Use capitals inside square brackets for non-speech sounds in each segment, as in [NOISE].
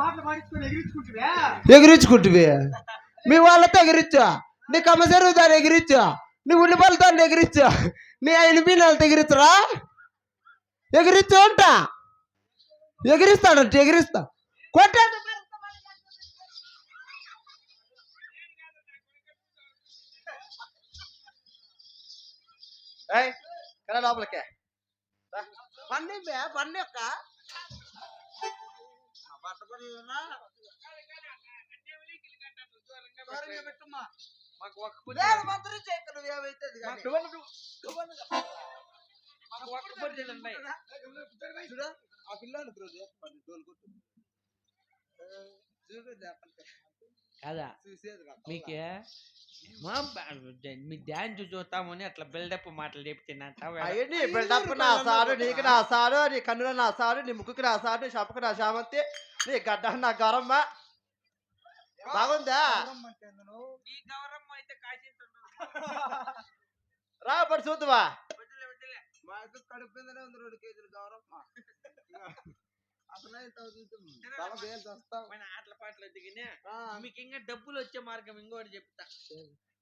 ఎగిరించుకుంటువే? ఎగిరించుకుంటువి. మీ వాళ్ళతో ఎగిరించా. నీ కమ్మ దాన్ని ఎగిరించా. నీ ఉల్లిపాయలతో ఎగిరించా. నీ ఆయన పీనాలతో ఎగిరించరా? ఎగిరించు అంట. ఎగిరిస్తాడంట ఎగిరిస్తా. కొట్టాడు. లోపలికే. పండి బే, పండి యొక్క పట్టపడినా మాకు ఒక్క మంత్రి అది కానీ. మాకు ఒక్క పొద్దు ఆ రోజు డోలు కొట్టు కదా. మీకే? మా డ్యాన్స్ చూస్తామని అట్లా బిల్డప్ మాటలు చెప్తున్నంత అవన్నీ బిల్డప్ నా సారు నీకు నా సారు నీ కన్నుల నా సారు నీ ముక్కుకి నా సారు నీ షాపుకి నా శామంతి నీ గడ్డ నా గౌరమ్మ బాగుందా. రా పడి చూద్దువా? కడుపు ఉంది రెండు కేజీలు గౌరమ్మ. ఆటల పాటలు దిగినా ఆ, మీకు ఇంకా డబ్బులు వచ్చే మార్గం ఇంకోటి చెప్తా.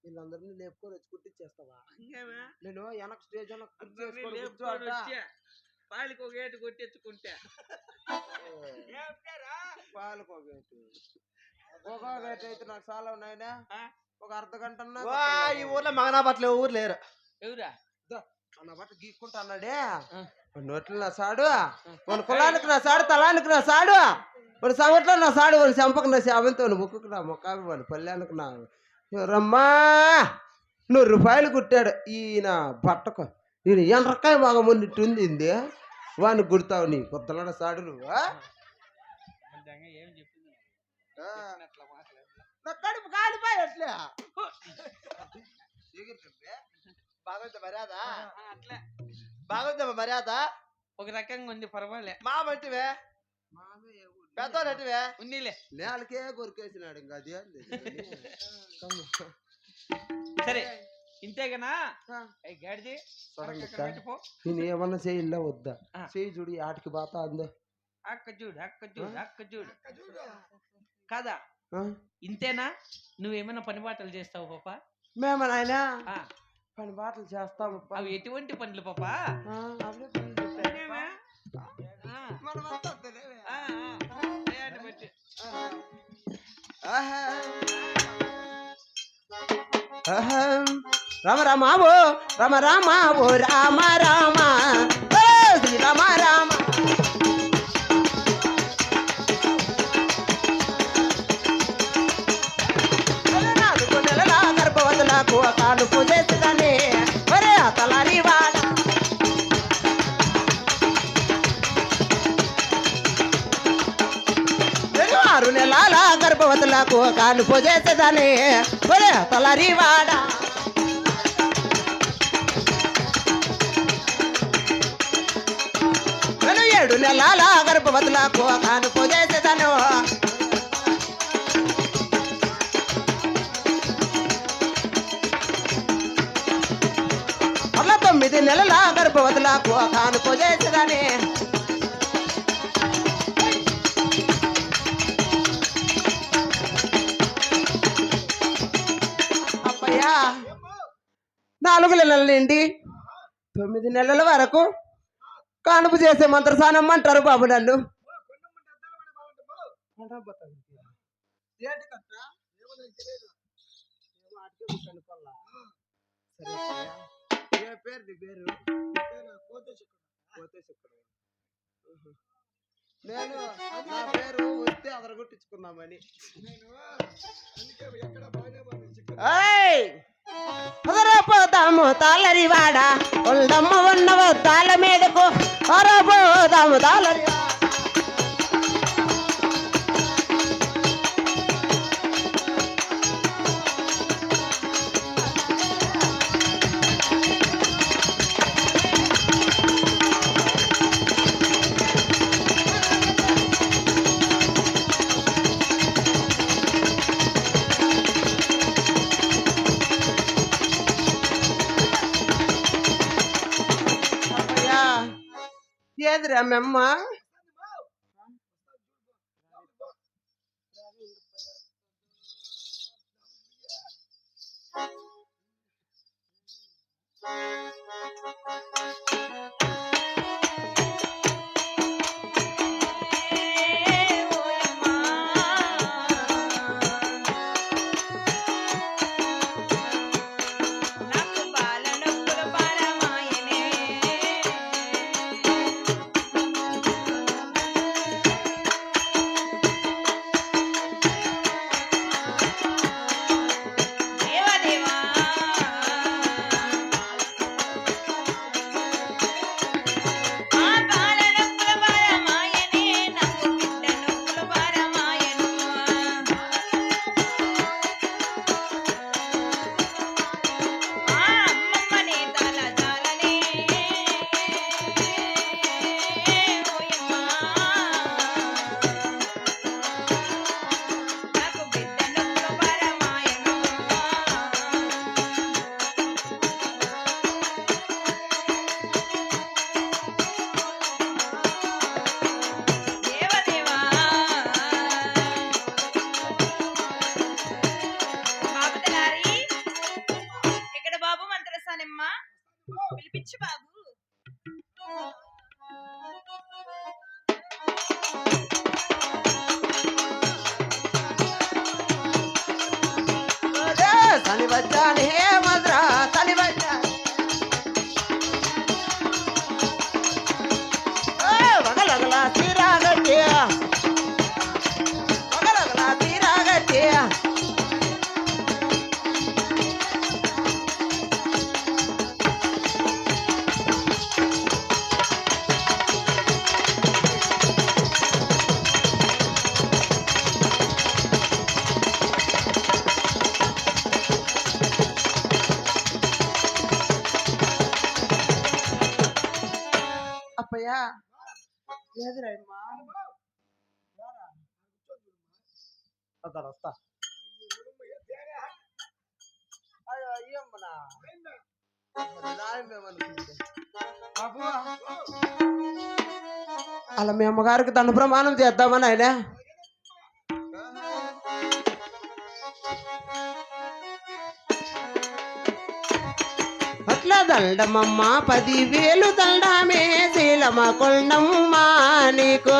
వీళ్ళందరినీ లేపుకొని వచ్చి కుట్టించేస్తావా ఇంకేమే? నేను వెనక స్టేజ్ పాలికి ఒక ఏటు కొట్టెత్తుకుంటా పాలకు ఒక గేటు. ఒక గేటు అయితే నాకు చాలా ఉన్నాయినా. ఆ? ఒక అర్ధ గంట ఈ ఊర్లో మగనా బట్టలు ఊరు లేరు. ఎవరా? అన్న బట్ట గీక్కుంటా అన్నాడే. నోట్లో నా సాడు. మన కులానికి నా సాడు తలానికి నా సాడు. వాడి సంగట్లో నా సాడు వాడి చంపకు నా శామంతో ముక్కుకు నా మొక్కావి వాడి పల్లెనికి నా రమ్మా నూరు రూపాయలు కుట్టాడు ఈయన బట్టకు. ఈయన ఎండ్రకాయ బాగా మొన్నిట్టుంది ఇంది వాడిని కుడతావు నీ కొత్తలాడ సాడు నువ్వు. నా కడుపు కాలిపోయి అట్లే బాగుంది మర్యాద? అట్లా. బాగుందమ్మా మర్యాద? ఒక రకంగా ఉంది పర్వాలే. మా మంటివే పెద్దోళ్ళంటివే ఉన్నీలే. నేలకే కొరికేసినాడు ఇంకా అది? [LAUGHS] సరే ఇంతేగనా? గాడిది. నేను ఏమన్నా చేయిల్లా వద్దా? ఆ. చేయి చూడు ఆటికి బాతా అందో. అక్క చూడు అక్క చూడు అక్క చూడు. కాదా? ఇంతేనా? నువ్వేమైనా పని బాటలు చేస్తావు పాప? మేము నాయనా? ఆ, పని బాటలు చేస్తాము. అవి ఎటువంటి పనులు పాప? అవే పనులు బట్టి. రామ రామ ఓ రామ రామ ఓ రామ రామ. కాను కానుపు ఒరే తలారి వాడ ఏడు నెలల గర్భవతులకు కానుపు చేసేదాను తొమ్మిది నెలల గర్భవతులకు కానుపు చేసేదాన్ని నాలుగు నెలల నుండి తొమ్మిది నెలల వరకు కానుపు చేసే మంత్రసానం అంటారు బాబు నన్ను. నేను నా పేరు వస్తే అదరగొట్టించుకున్నామని ఏయ్! అదరపోదాము తాళరివాడ ఉండమ్మ ఉన్నవో తాళ మీదకు అరపోదాము తాళరి ఏదిరా మెమ్మ నాకు పిలిపించు బాబు అదే అక్కడ వస్తా అలా మీ అమ్మగారికి తన ప్రమాణం చేద్దామని ఆయన అట్లా దండమమ్మా పదివేలు దండమే శీలమ కొండమ్మా నీకు.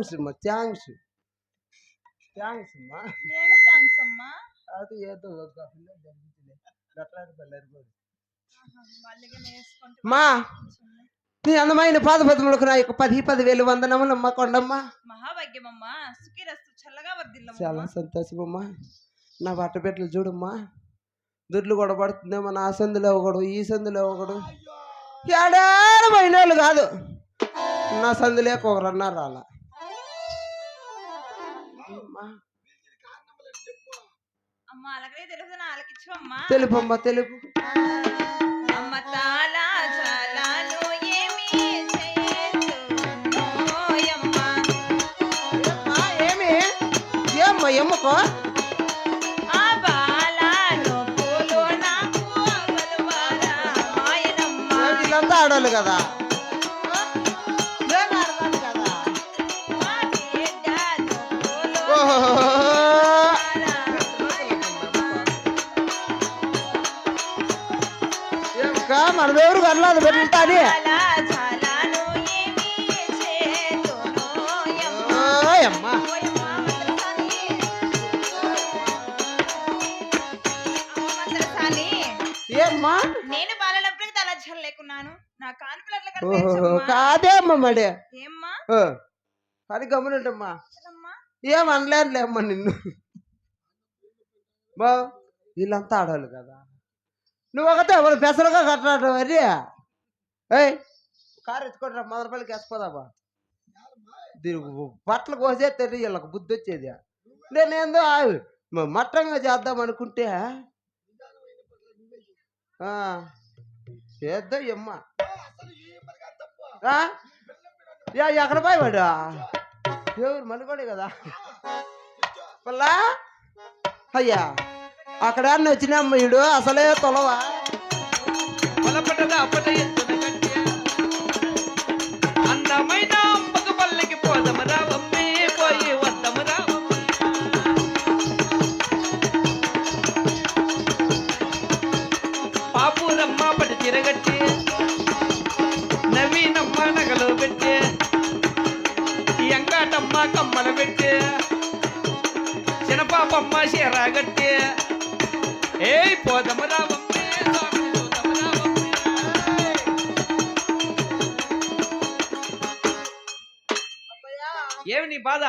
థ్యాంక్స్ అమ్మా థ్యాంక్స్. థ్యాంక్స్ అమ్మా. ఏం థ్యాంక్స్ అమ్మా? అది ఏదో ఒక పిల్ల జరిగిందిలే. గట్లాడి పిల్లలు మా నీ అందమైన పాదపద్ములకు నా యొక్క పది పది వేలు వందనములమ్మ కొండమ్మ. మహాభాగ్యమమ్మ సుఖీరస్తు చల్లగా వర్ధిల్లమ్మ చాలా సంతోషమమ్మా. నా బట్ట పెట్టలు చూడమ్మా. దుడ్లు కూడా పడుతుందేమో నా సందులో ఒకడు ఈ సందులో ఒకడు. ఏడారు పోయిన వాళ్ళు కాదు. నా సందులేక ఒకరన్నారు రాలా అమ్మా, తెలుపమ్మా తెలుపు. అమ్మ తాలా చాలాను ఏమి చేయొయ్యమ్మ ఏమ్మా, ఏమి? ఏమ్మా ఎమ్మకో ఆ బాలాను పూలు నాకు అవ్వలువారా మాయనమ్మ. వీళ్ళంతా ఆడోళ్ళు కదా? ఓహో. మంత్రసాని అమ్మ మంత్రసాని. ఏమ్మా? నేను బాలనప్పుడు తల లేకున్నాను. నా కాన్పులు అట్లా ఓహో కనిపించమ్మా. కాదే అమ్మ మడి ఏమ్మా? అది గమనింటమ్మా ఏం అనలేనులే అమ్మ నిన్ను. బా వీళ్ళంతా ఆడవాళ్ళు కదా. నువ్వు ఒకటే వాళ్ళు పెసరగా కట్టడం మరి ఏయ్ కారు ఎత్తుకుంటా మొదల పల్లికి వేసిపోదాబా దీనికి బట్టలు కోసే తెలియదు వీళ్ళకి బుద్ధి వచ్చేది. నేనేందో ఆ- మట్టంగా చేద్దాం అనుకుంటే. చేద్దాం అమ్మ యా ఎక్కడ పోయి వాడు ఎవరు మనుకోడే కదా? పిల్లా? అయ్యా. అక్కడ వచ్చిన అమ్మయుడు అసలే తొలవా? పొలపటద అప్పట ఎత్తున కట్టే అందమైన అంబక పల్లెకి పోదము రావమ్మే పోయి వద్దము రావమ్మే పాపూరమ్మ పడి తిరగట్టి నవీనమ్మ నగలు పెట్టి ఎంగాటమ్మ కమ్మలు పెట్టి చిన్నపాపమ్మ చీరాగట్టి ఏయ్ పోదము రావమ్మే స్వామి పోదము రావమ్మే ఏమి నీ బాధ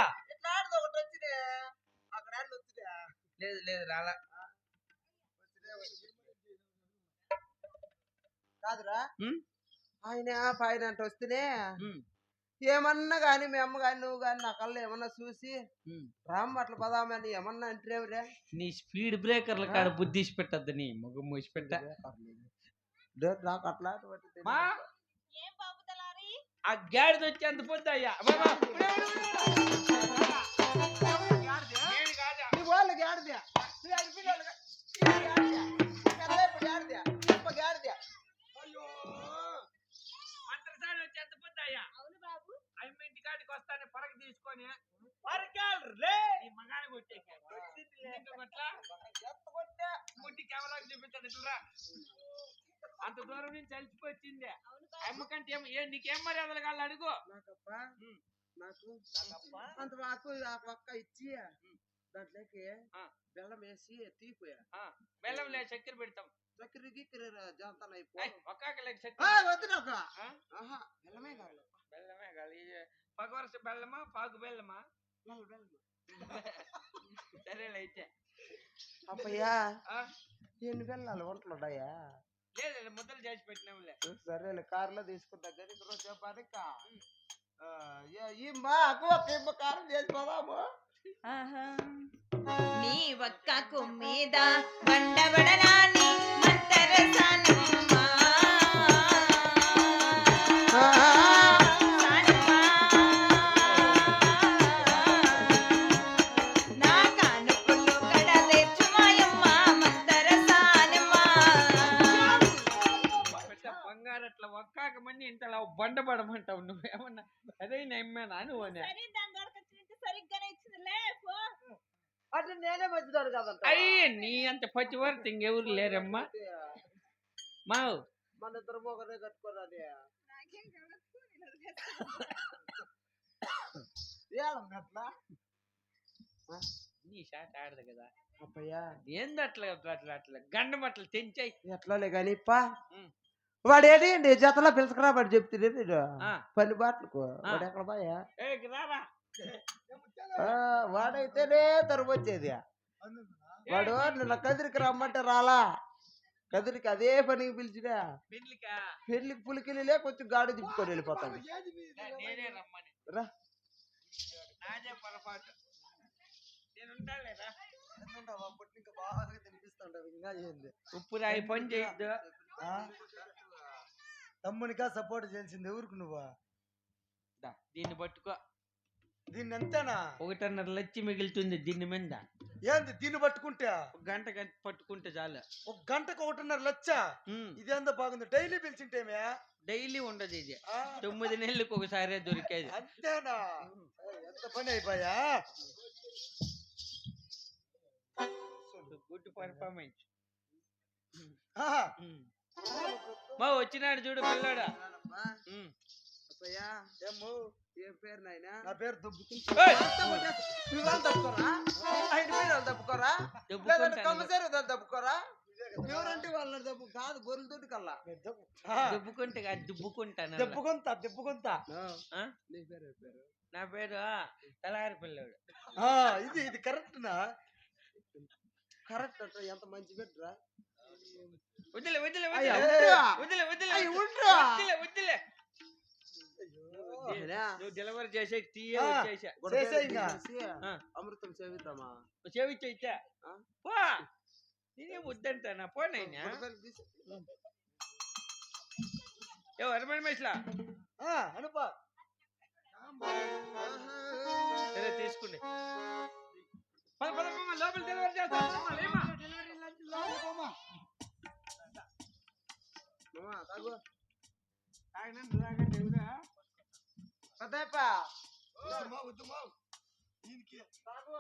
లేదు లేదు రాలా కాదురా ఉమ్. ఆయన పైన అంటే వస్తేనే ఉమ్, ఏమన్నా కానీ మీ అమ్మ కానీ నువ్వు కానీ నా కళ్ళు ఏమన్నా చూసి ఉమ్. రామ్ అట్లా పదామని ఏమన్నా అంటేవురే నీ స్పీడ్ బ్రేకర్ల కాడ బుద్ధిసి పెట్టద్దు నీ ముగ్గు మూసి పెట్ట. నాకు అట్లా ఆ గాడిద వచ్చి అంత పొద్దు అయ్యా? నీ వాళ్ళకి ఆడదే నీ అడిపిల్లలుగా మంత్రసాని వచ్చి అంత పొద్దు అయ్యా అవును బాబు అమ్మ ఇంటి కాడికి వస్తానే పరక తీసుకొని పరకాలే నీ మగాని కొట్టేకే ఇంకా కొట్లా? ముట్టి కెమెరాకి చూపించాడు ఇట్లా అంత దూరం నుంచి అలిసిపోయి వచ్చింది అవును బాబు. అమ్మ కంటే ఏం ఏ నీకేం మర్యాదలు కాళ్ళు అడుగు. నాకు అంత ఒక్క ఇచ్చి దాంట్లోకి. బెల్లం వేసి తీపోయా. బెల్లం లే చక్కెర పెడతాం. చక్కెర గిక్కెర ఏయ్, అయిపోయి వద్దు నాకు బెల్లమే కావాలి బెల్లమే కాదు ఇది పగవరస బెల్లమా పాకు బెల్లమా? బెల్లం, బెల్లం. సరేలే అయితే అప్పయ్యా ఆ? ఎన్ని బెల్లాలు వంటలు ఉన్నాయా లేదు ముద్దలు చేసి పెట్టినాములే సరేలే కారులో తీసుకుంటా కానీ రోజు చెప్పానిక ఈ మా అక్క ఒక ఇమ్మ కారం చేసి పోదాము. నీ ఒక్కకు మీద బండబడలాని మంతరసానమ్మా. నమ్మేనా నువ్వు అని సరే దాని దొరకొచ్చినట్టు సరిగ్గానే ఇచ్చిందిలే పో. అంటే నేనే మంచిదాడు కదంట. అయ్యి నీ అంత పచ్చివారు ఇంకెవరు లేరమ్మా. మావు. మన ఇద్దరు ఒకరే నేను అట్లా? నీ షాట్ ఆడదు కదా. అప్పయ్యా ఏంది అట్లా అట్లా అట్లా గండం అట్లా తెంచాయి. ఎట్లాలే కానీ పా. వాడు ఏంటి నీ జతలో పిలుచుకురా వాడు చెప్తుంది నేను. పని బాటలకు వాడు ఎక్కడ ఆ, వాడైతేనే తరుపు వచ్చేది వాడు నిన్న కదిరికి రమ్మంటే రాలా. కదిరికి అదే పనికి పిలిచినా. పెళ్ళికా పెళ్ళికి పులికిలిలే కొంచెం గాడి తిప్పుకొని వెళ్ళిపోతాడు. నేనే రమ్మని. రా. నాదే పొరపాటు. నేను ఉంటాలేరా ఉప్పు రాయి పని చేయొద్దు. తమ్మునికా సపోర్ట్ చేసింది ఎవరికి నువ్వా? దా, దీన్ని పట్టుకో. దీన్ని ఎంతేనా ఒకటిన్నర లచ్చి మిగులుతుంది దీని మీద. ఏంది దీన్ని పట్టుకుంటే? ఒక గంట గంట పట్టుకుంటే చాలు. ఒక గంటకు ఒకటిన్నర లచ్చ? ఉమ్, ఇదేందో బాగుంది. డైలీ పిలిచింటేమే? డైలీ ఉండదు ఇది. ఆ, తొమ్మిది నెలలకు ఒకసారి దొరికేది. అంతేనా? ఏయ్, ఎంత పని అయిపోయా? గుడ్ పర్ఫార్మెన్స్ ఆహా, మా వచ్చినాడు చూడు పిల్లాడు. ఏం పేరు నాయనా? నా పేరు దుబ్బుకు ఏయ్! నువ్వు తప్పుకోరా? ఆయన పేరు తప్పుకోరా? దెబ్బకుంటాను. లేదంటే కమ్మసేరు తప్పుకోరా? ఎవరంటే వాళ్ళని తప్పు? కాదు గొర్రెలతోటి కల్లా. దుబ్బుకుంటే దుబ్బుకుంటాను? నీ పేరు ఏం పేరు? నా పేరు తలారి పిల్లాడు. ఆ, ఇది ఇది కరెక్ట్నా? కరెక్ట్ అంటే ఎంత మంచి పెట్టరా వదిలే వదిలే అయ్యా, వదిలే ఉండురా. వదిలే వదిలే అయ్య, వదిలే ఉండురా. వదిలే వదిలే ఏనా? నువ్వు డెలివరీ చేసే టీ. అమృతం సేవిద్దామా? చెవిచ్చా ఇచ్చా. ఆ? పో. నేనేం వద్దంటానా? పోనైనా అనుపా. సరే తీసుకోండి పద పద లోపల డెలివరీ చేస్తాను. లేమా. మామా, తాగు. తాగు.